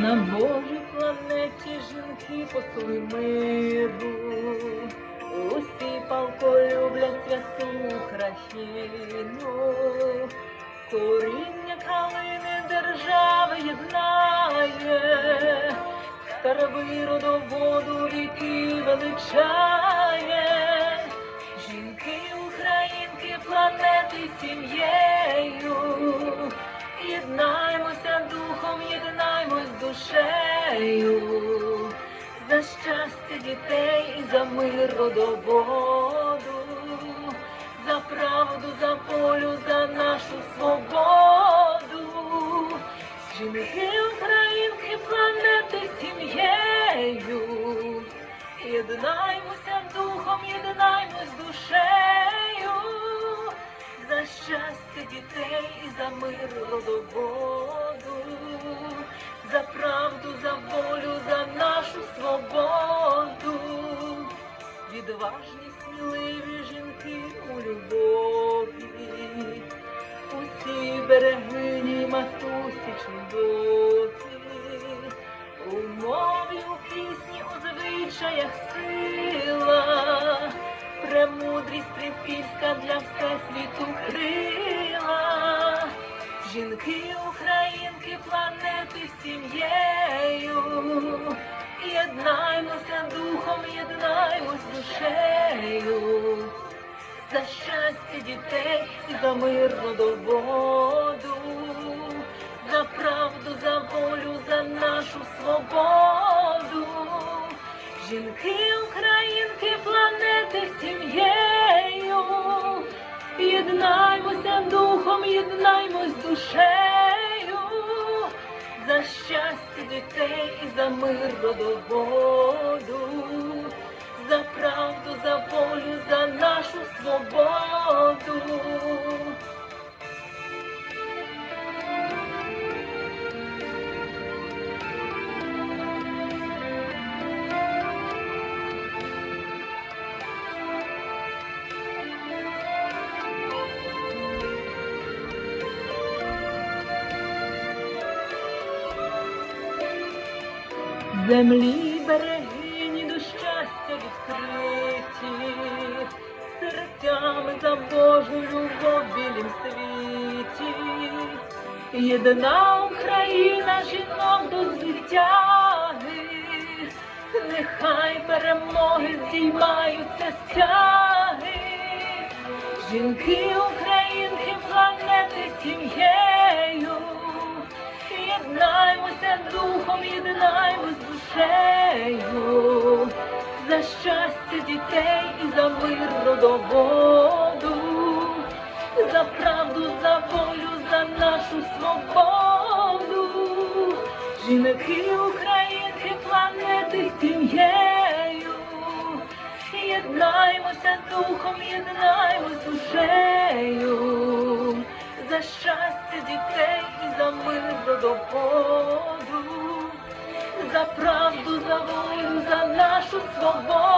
На Божій планеті жінки посули миру, усі палко люблять святу країну, коріння калини держави єднає, старовий родоводу ріки величає, жінки, українки, планети сім'єю. Єднаймось душею, за щастя дітей і за мир родоводу, за правду, за волю, за нашу свободу. Жінки, українки, планети сім'єю. Єднаймося духом, єднаймось душею за щастя дітей і за мир родоводу, звичаях сила премудрість трипільська для всесвіту крила. Жінки, українки, планети сім'єю. Єднаймося духом, єднаймось душею. За щастя дітей і за мир родоводу, душею. За щастя дітей і за мир родоводу, за правду, за волю, за нашу свободу. Землі берегині до щастя відкриті, серцями за Божу любов білім світі. Єдина Україна жінок до звитяги, нехай перемоги здіймаються стяги. Жінки, українки, планети сім'єю. За щастя дітей і за мир родоводу, за правду, за волю, за нашу свободу. Жінки, українки, планети сім'єю. Єднаймося духом, єднаймось душею, за щастя дітей і за мир родоводу, за правду, за волю, за нашу свободу.